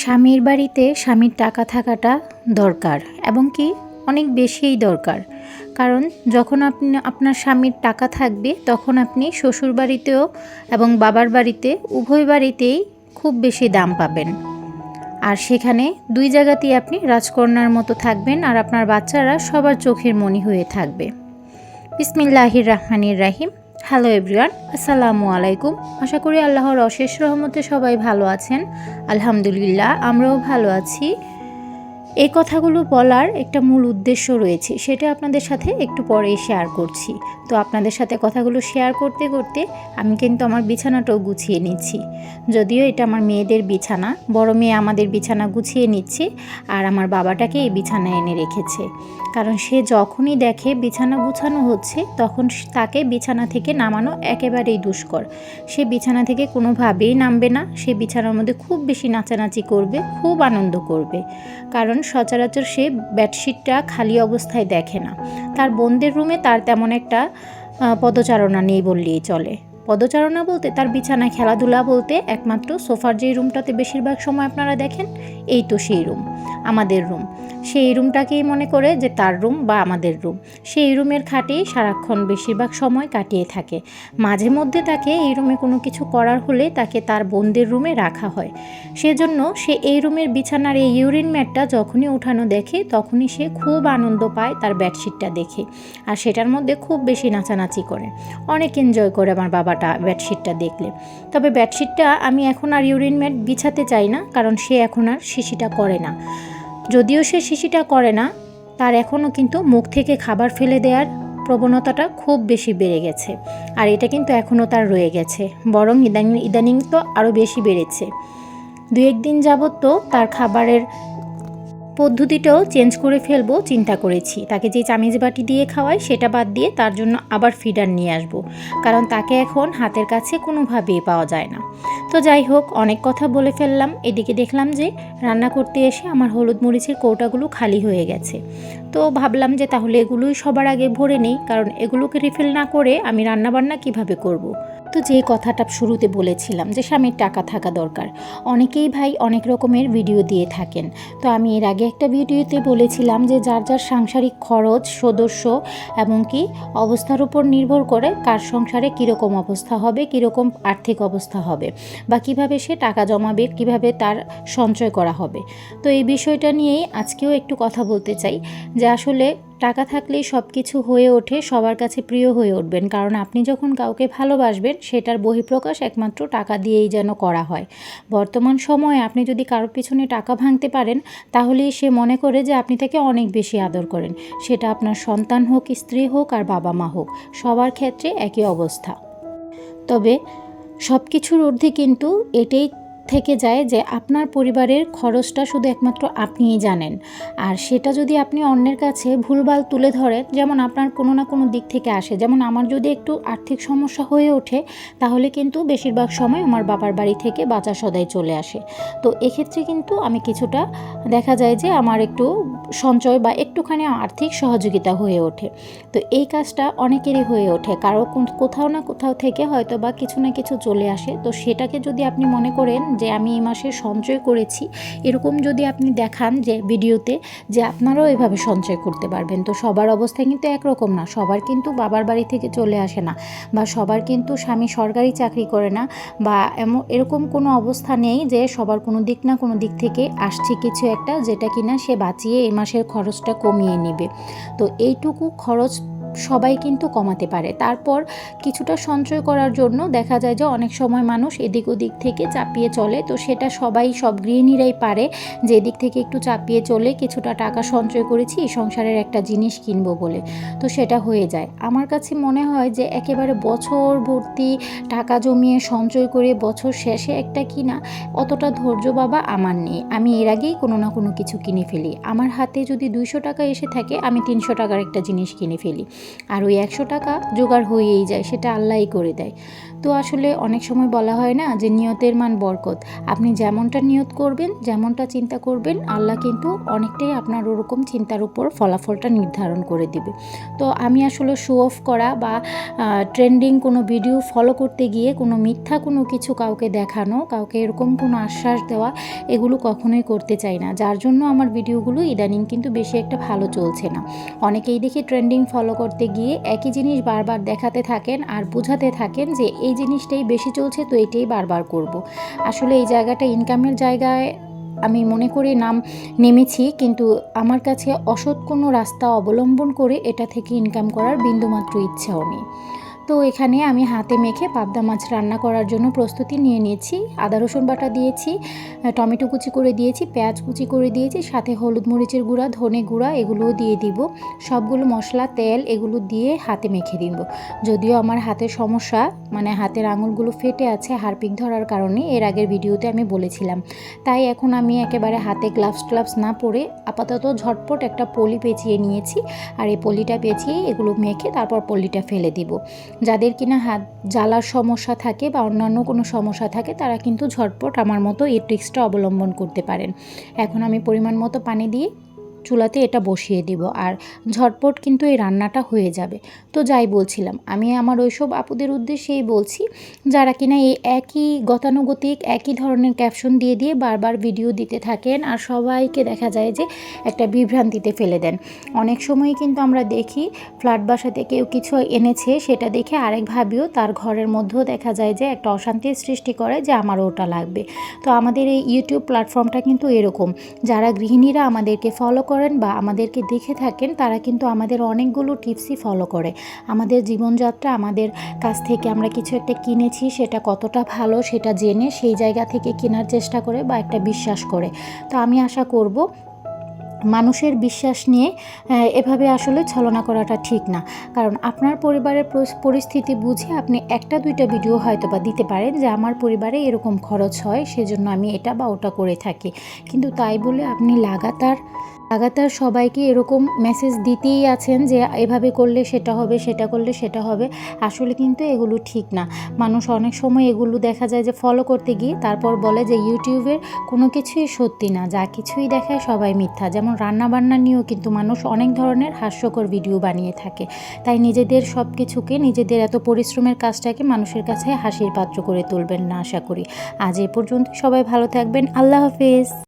স্বামীর বাড়িতে স্বামীর টাকা থাকাটা দরকার এবং কি অনেক বেশিই দরকার। কারণ যখন আপনি, আপনার স্বামীর টাকা থাকবে, তখন আপনি শ্বশুর বাড়িতেও এবং বাবার বাড়িতে উভয় বাড়িতেই খুব বেশি দাম পাবেন। আর সেখানে দুই জায়গাতেই আপনি রাজকন্যার মতো থাকবেন আর আপনার বাচ্চারা সবার চোখের মনি হয়ে থাকবে। বিসমিল্লাহির রহমানির রাহিম। হ্যালো এভরিওয়ান, আসসালামু আলাইকুম। আশা করি আল্লাহর অশেষ রহমতে সবাই ভালো আছেন। আলহামদুলিল্লাহ, আমরাও ভালো আছি। এই কথাগুলো বলার একটা মূল উদ্দেশ্য রয়েছে, সেটা আপনাদের সাথে একটু পরেই শেয়ার করছি। তো আপনাদের সাথে কথাগুলো শেয়ার করতে করতে আমি কিন্তু আমার বিছানাটাও গুছিয়ে নিচ্ছি। যদিও এটা আমার মেয়েদের বিছানা, বড় মেয়ে আমাদের বিছানা গুছিয়ে নিচ্ছে আর আমার বাবাটাকে এই বিছানায় এনে রেখেছে। কারণ সে যখনই দেখে বিছানা গুছানো হচ্ছে, তখন তাকে বিছানা থেকে নামানো একেবারেই দুষ্কর। সে বিছানা থেকে কোনোভাবেই নামবে না, সে বিছানার মধ্যে খুব বেশি নাচানাচি করবে, খুব আনন্দ করবে। কারণ সচরাচর সে বেডশিটটা খালি অবস্থায় দেখে না। তার বোনদের রুমে তার তেমন একটা পদচারণা নেই বললেই চলে। পদচারণা বলতে, তার বিছানা খেলাধুলা বলতে একমাত্র সোফার যেই রুমটাতে বেশিরভাগ সময় আপনারা দেখেন, এই তো সেই রুম, আমাদের রুম। সেই রুমটাকেই মনে করে যে তার রুম বা আমাদের রুম। সেই রুমের খাটেই সারাক্ষণ বেশিরভাগ সময় কাটিয়ে থাকে। মাঝে মধ্যে তাকে এই রুমে কোনো কিছু করার হলে তাকে তার বোনদের রুমে রাখা হয়। সেজন্য সে এই রুমের বিছানার এই ইউরিন ম্যাটটা যখনই উঠানো দেখে, তখনই সে খুব আনন্দ পায় তার বেডশিটটা দেখে। আর সেটার মধ্যে খুব বেশি নাচানাচি করে। অনেক এনজয় করে আমার বাবাটা বেডশিটটা দেখলে। তবে বেডশিটটা আমি এখন আর ইউরিন ম্যাট বিছাতে চাই না, কারণ সে এখন আর শিশিটা করে না। যদিও সে শিশিটা করে না, তার এখনও কিন্তু মুখ থেকে খাবার ফেলে দেওয়ার প্রবণতাটা খুব বেশি বেড়ে গেছে। আর এটা কিন্তু এখনও তার রয়ে গেছে, বরং ইদানিং ইদানিং তো আরও বেশি বেড়েছে। দু একদিন যাবত তো তার খাবারের পদ্ধতিটাও চেঞ্জ করে ফেলব, চিন্তা করেছি। তাকে যে চামিজ বাটি দিয়ে খাওয়াই, সেটা বাদ দিয়ে তার জন্য আবার ফিডার নিয়ে আসব। কারণ তাকে এখন হাতের কাছে কোনোভাবেই পাওয়া যায় না। তো যাই হোক, অনেক কথা বলে ফেললাম। এদিকে দেখলাম যে রান্না করতে এসে আমার হলুদ মরিচের কৌটাগুলো খালি হয়ে গেছে। তো ভাবলাম যে তাহলে এগুলোই সবার আগে ভরে নেই, কারণ এগুলোকে রিফিল না করে আমি রান্নাবান্না কীভাবে করব। তো যে কথাটা শুরুতে বলেছিলাম যে স্বামীর টাকা থাকা দরকার, অনেকেই ভাই অনেক রকমের ভিডিও দিয়ে থাকেন। তো আমি এর আগে একটা ভিডিওতে বলেছিলাম যে যার যার সাংসারিক খরচ, সদস্য এমনকি অবস্থার উপর নির্ভর করে কার সংসারে কীরকম অবস্থা হবে, কীরকম আর্থিক অবস্থা হবে বা কীভাবে সে টাকা জমাবে, কীভাবে তার সঞ্চয় করা হবে। তো এই বিষয়টা নিয়েই আজকেও একটু কথা বলতে চাই যে আসলে টাকা থাকলেই সব কিছু হয়ে ওঠে, সবার কাছে প্রিয় হয়ে উঠবেন। কারণ আপনি যখন কাউকে ভালোবাসবেন, সেটার বহিঃপ্রকাশ একমাত্র টাকা দিয়েই যেন করা হয়। বর্তমান সময়ে আপনি যদি কারোর পিছনে টাকা ভাঙতে পারেন, তাহলেই সে মনে করে যে আপনি তাকে অনেক বেশি আদর করেন। সেটা আপনার সন্তান হোক, স্ত্রী হোক আর বাবা মা হোক, সবার ক্ষেত্রে একই অবস্থা। তবে সব কিছুর ঊর্ধ্বে কিন্তু এটাই থেকে যায় যে আপনার পরিবারের খরচটা শুধু একমাত্র আপনিই জানেন। আর সেটা যদি আপনি অন্যের কাছে ভুলভাল তুলে ধরেন, যেমন আপনার কোনো না কোনো দিক থেকে আসে, যেমন আমার যদি একটু আর্থিক সমস্যা হয়ে ওঠে, তাহলে কিন্তু বেশিরভাগ সময় আমার বাবার বাড়ি থেকে বাঁচা সদাই চলে আসে। তো এক্ষেত্রে কিন্তু আমি কিছুটা দেখা যায় যে আমার একটু সঞ্চয় বা একটুখানি আর্থিক সহযোগিতা হয়ে ওঠে। তো এই কাজটা অনেকেরই হয়ে ওঠে। কারও কোথাও না কোথাও থেকে হয়তো বা কিছু না কিছু চলে আসে। তো সেটাকে যদি আপনি মনে করেন যে আমি এই মাসে সঞ্চয় করেছি, এরকম যদি আপনি দেখান যে ভিডিওতে যে আপনারাও এভাবে সঞ্চয় করতে পারবেন। তো সবার অবস্থা কিন্তু একরকম না। সবার কিন্তু বাবার বাড়ি থেকে চলে আসে না বা সবার কিন্তু স্বামী সরকারি চাকরি করে না বা এমন, এরকম কোনো অবস্থা নেই যে সবার কোনো দিক না কোনো দিক থেকে আসছে কিছু একটা যেটা কিনা সে বাঁচিয়ে এই মাসের খরচটা কমিয়ে নেবে। তো এইটুকু খরচ সবাই কিন্তু কমাতে পারে। তারপর কিছুটা সঞ্চয় করার জন্য দেখা যায় যে অনেক সময় মানুষ এদিক ওদিক থেকে চাপিয়ে চলে। তো সেটা সবাই, সব গৃহিণীরাই পারে যে এদিক থেকে একটু চাপিয়ে চলে কিছুটা টাকা সঞ্চয় করেছি সংসারের একটা জিনিস কিনবো বলে। তো সেটা হয়ে যায়। আমার কাছে মনে হয় যে একেবারে বছর ভর্তি টাকা জমিয়ে সঞ্চয় করে বছর শেষে একটা কিনা অতটা ধৈর্য বাবা আমার নেই। আমি এর আগেই কোনো না কোনো কিছু কিনে ফেলি। আমার হাতে যদি দুইশো টাকা এসে থাকে, আমি তিনশো টাকার একটা জিনিস কিনে ফেলি। আর ওই একশো টাকা জোগাড় হয়েই যায়, সেটা আল্লাহই করে দেয়। তো আসলে অনেক সময় বলা হয় না যে নিয়তের মান বরকত। আপনি যেমনটা নিয়ত করবেন, যেমনটা চিন্তা করবেন, আল্লাহ কিন্তু অনেকটাই আপনার ওরকম চিন্তার উপর ফলাফলটা নির্ধারণ করে দিবে। তো আমি আসলে শো অফ করা বা ট্রেন্ডিং কোনো ভিডিও ফলো করতে গিয়ে কোনো মিথ্যা কোনো কিছু কাউকে দেখানো, কাউকে এরকম কোনো আশ্বাস দেওয়া, এগুলো কখনোই করতে চাই না। যার জন্য আমার ভিডিওগুলো ইদানিং কিন্তু বেশি একটা ভালো চলছে না। অনেকেই দেখি ট্রেন্ডিং ফলো করতে গিয়ে একই জিনিস বারবার দেখাতে থাকেন আর বোঝাতে থাকেন যে এই জিনিসটাই বেশি চলছে, তো এটাই বারবার করব। আসলে এই জায়গাটা ইনকামের জায়গায় আমি মনে করে নাম নেমেছি, কিন্তু আমার কাছে অসৎ কোনো রাস্তা অবলম্বন করে এটা থেকে ইনকাম করার বিন্দুমাত্র ইচ্ছাও নেই তো এখানে আমি হাতে মেখে পাবদা মাছ রান্না করার জন্য প্রস্তুতি নিয়ে নিয়েছি। আদা, রসুন বাটা দিয়েছি টমেটো কুচি করে দিয়েছি, পেঁয়াজ কুচি করে দিয়েছি, সাথে হলুদ মরিচের গুঁড়া, ধনে গুঁড়া এগুলোও দিয়ে দিব। সবগুলো মশলা, তেল এগুলো দিয়ে হাতে মেখে দিব। যদিও আমার হাতের সমস্যা মানে হাতের আঙুলগুলো ফেটে আছে হারপিক ধরার কারণে এর আগের ভিডিওতে আমি বলেছিলাম। তাই এখন আমি একেবারে হাতে গ্লাভস গ্লাভস না পরে আপাতত ঝটপট একটা পলি পেঁচিয়ে নিয়েছি। আর এই পলিটা পেঁচিয়ে এগুলো মেখে তারপর পলিটা ফেলে দিব। যাদের কিনা হাত জ্বালার সমস্যা থাকে বা অন্যান্য কোনো সমস্যা থাকে, তারা কিন্তু ঝটপট আমার মতো এই ট্রিক্সটা অবলম্বন করতে পারেন। এখন আমি পরিমাণ মতো পানি দিয়ে চুলাতে এটা বসিয়ে দিব আর ঝটপট কিন্তু এই রান্নাটা হয়ে যাবে। তো যাই বলছিলাম, আমি আমার ওইসব আপুদের উদ্দেশ্যেই বলছি, যারা কিনা এই একই গতানুগতিক, একই ধরনের ক্যাপশন দিয়ে দিয়ে বারবার ভিডিও দিতে থাকেন আর সবাইকে দেখা যায় যে একটা বিভ্রান্তিতে ফেলে দেন। অনেক সময় কিন্তু আমরা দেখি ফ্ল্যাট বাসাতে কেউ কিছু এনেছে, সেটা দেখে আরেক ভাবিও তার ঘরের মধ্যেও দেখা যায় যে একটা অশান্তির সৃষ্টি করে যে আমারও ওটা লাগবে। তো আমাদের এই ইউটিউব প্ল্যাটফর্মটা কিন্তু এরকম, যারা গৃহিণীরা আমাদেরকে ফলো করেন বা আমাদেরকে দেখে থাকেন, তারা কিন্তু আমাদের অনেকগুলো টিপসই ফলো করে। আমাদের জীবনযাত্রা, আমাদের কাছ থেকে আমরা কিছু একটা কিনেছি, সেটা কতটা ভালো সেটা জেনে সেই জায়গা থেকে কেনার চেষ্টা করে বা একটা বিশ্বাস করে। তো আমি আশা করব মানুষের বিশ্বাস নিয়ে এভাবে আসলে ছলনা করাটা ঠিক না। কারণ আপনার পরিবারের পরিস্থিতি বুঝে আপনি একটা, দুইটা ভিডিও হয়তো বা দিতে পারেন যে, আমার পরিবারে এরকম খরচ হয়, সেজন্য আমি এটা বা ওটা করে থাকি। কিন্তু তাই বলে আপনি লাগাতার লাগাতার সবাইকে এরকম মেসেজ দিতেই আছেন যে, এভাবে করলে সেটা হবে, সেটা করলে সেটা হবে। আসলে কিন্তু এগুলো ঠিক না। মানুষ অনেক সময় এগুলো দেখা যায় যে ফলো করতে গিয়ে তারপর বলে যে ইউটিউবের কোনো কিছুই সত্যি না। যা কিছুই দেখায় সবাই মিথ্যা। যেমন রান্নাবান্না নিয়েও কিন্তু মানুষ অনেক ধরনের হাস্যকর ভিডিও বানিয়ে থাকে। তাই নিজেদের সব কিছুকে নিজেদের এত পরিশ্রমের কাজটাকে মানুষের কাছে হাসির পাত্র করে তুলবেন না আশা করি। আজ এ পর্যন্ত সবাই ভালো থাকবেন, আল্লাহ হাফেজ।